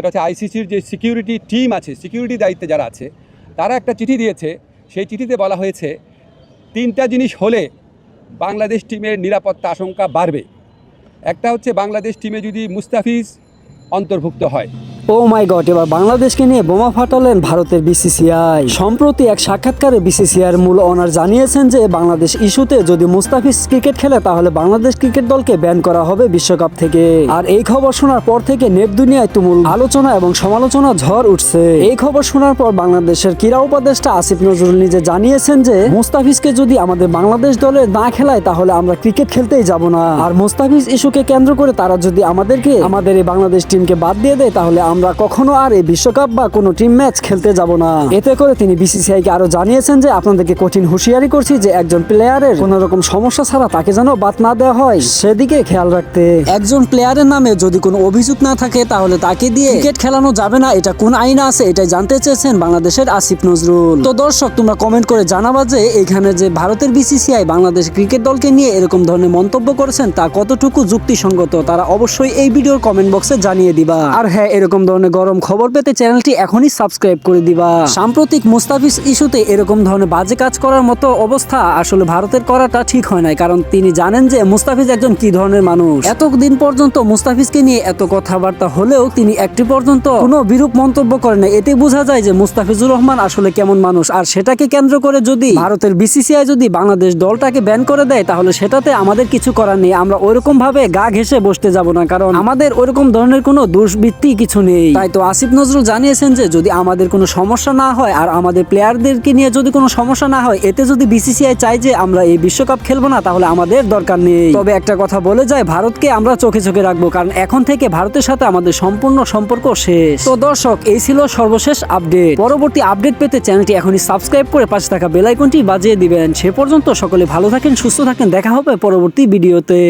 সেটা হচ্ছে আইসিসির যে সিকিউরিটি টিম আছে, সিকিউরিটি দায়িত্বে যারা আছে, তারা একটা চিঠি দিয়েছে। সেই চিঠিতে বলা হয়েছে, তিনটা জিনিস হলে বাংলাদেশ টিমের নিরাপত্তা আশঙ্কা বাড়বে। একটা হচ্ছে বাংলাদেশ টিমে যদি মুস্তাফিজ অন্তর্ভুক্ত হয় ও মাই গড, এবার বাংলাদেশকে নিয়ে বোমা ফাটালেন ভারতের বিসিসিআই। সম্প্রতি এক সাক্ষাৎকারে বিসিসিআইয়ের মূল অনার জানিয়েছেন যে, বাংলাদেশ ইস্যুতে যদি মুস্তাফিজ ক্রিকেট খেলে, তাহলে বাংলাদেশ ক্রিকেট দলকে ব্যান করা হবে বিশ্বকাপ থেকে। আর এই খবর শোনার পর থেকে নেট দুনিয়ায় তুমুল আলোচনা এবং সমালোচনা ঝড় উঠছে। এই খবর শোনার পর বাংলাদেশের ক্রীড়া উপদেষ্টা আসিফ নজরুল নিজে জানিয়েছেন যে, মুস্তাফিজকে যদি আমাদের বাংলাদেশ দলে না খেলায়, তাহলে আমরা ক্রিকেট খেলতেই যাব না। আর মুস্তাফিজ ইস্যুকে কেন্দ্র করে তারা যদি আমাদেরকে, আমাদের এই বাংলাদেশ টিমকে বাদ দিয়ে দেয়, তাহলে আমরা কখনো আর এই বিশ্বকাপ বা কোনো টিম ম্যাচ খেলতে যাব না। এতে করে তিনি বিসিসিআই কে আরও জানিয়েছেন যে আপনাদেরকে কঠিন হুঁশিয়ারি করছি যে একজন প্লেয়ারের কোন রকম সমস্যা ছাড়া তাকে যেন বাদ না দেওয়া হয়। সেদিকে খেয়াল রাখতে। একজন প্লেয়ারের নামে যদি কোনো অভিযোগ না থাকে, তাহলে তাকে দিয়ে ক্রিকেট খেলানো যাবে না। এটা কোন আইন আছে এটাই জানতে চেয়েছেন বাংলাদেশের আসিফ নজরুল। তো দর্শক, তোমরা কমেন্ট করে জানাবা যে এখানে যে ভারতের বিসিসিআই বাংলাদেশ ক্রিকেট দলকে নিয়ে এরকম ধরনের মন্তব্য করেছেন, তা কতটুকু যুক্তিসঙ্গত, তারা অবশ্যই এই ভিডিওর কমেন্ট বক্সে জানিয়ে দিবা। আর হ্যাঁ এরকম ধরনের গরম খবর পেতে চ্যানেলটি এখনই সাবস্ক্রাইব করে দিবা। সাম্প্রতিক মুস্তাফিজ ইস্যুতে এরকম ধরনের বাজে কাজ করার মতো অবস্থা আসলে ভারতের করাটা ঠিক হয় নাই, কারণ তিনি জানেন যে মুস্তাফিজ একজন কি ধরনের মানুষ। এতদিন পর্যন্ত মুস্তাফিজকে নিয়ে এত কথাবার্তা হলেও তিনি একটি পর্যন্ত কোনো বিরূপ মন্তব্য করেন না এতে বোঝা যায় যে মুস্তাফিজুর রহমান আসলে কেমন মানুষ, আর সেটাকে কেন্দ্র করে যদি ভারতের বিসিসিআই যদি বাংলাদেশ দলটাকে ব্যান করে দেয়, তাহলে সেটাতে আমাদের কিছু করার নেই। আমরা ওইরকম ভাবে গা ঘেসে বসতে যাব না, কারণ আমাদের ওইরকম ধরনের কোনো দুষ্বৃত্তি কিছু নেই। তাই তো আসিফ নজরুল জানিয়েছেন যে যদি আমাদের কোনো সমস্যা না হয় আর আমাদের প্লেয়ারদেরকে নিয়ে যদি কোনো সমস্যা না হয়, এতে যদি বিসিসিআই চায় যে আমরা এই বিশ্বকাপ খেলব না, তাহলে আমাদের দরকার নেই। তবে একটা কথা বলে যায়, ভারতকে আমরা চোখে চোখে রাখব, কারণ এখন থেকে ভারতের সাথে আমাদের সম্পূর্ণ সম্পর্ক শেষ। তো দর্শক, এই ছিল সর্বশেষ আপডেট। পরবর্তী আপডেট পেতে চ্যানেলটি এখনই সাবস্ক্রাইব করে পাশে থাকা বেল আইকনটি বাজিয়ে দিবেন। সে পর্যন্ত সকলে ভালো থাকেন, সুস্থ থাকেন। দেখা হবে পরবর্তী ভিডিওতে।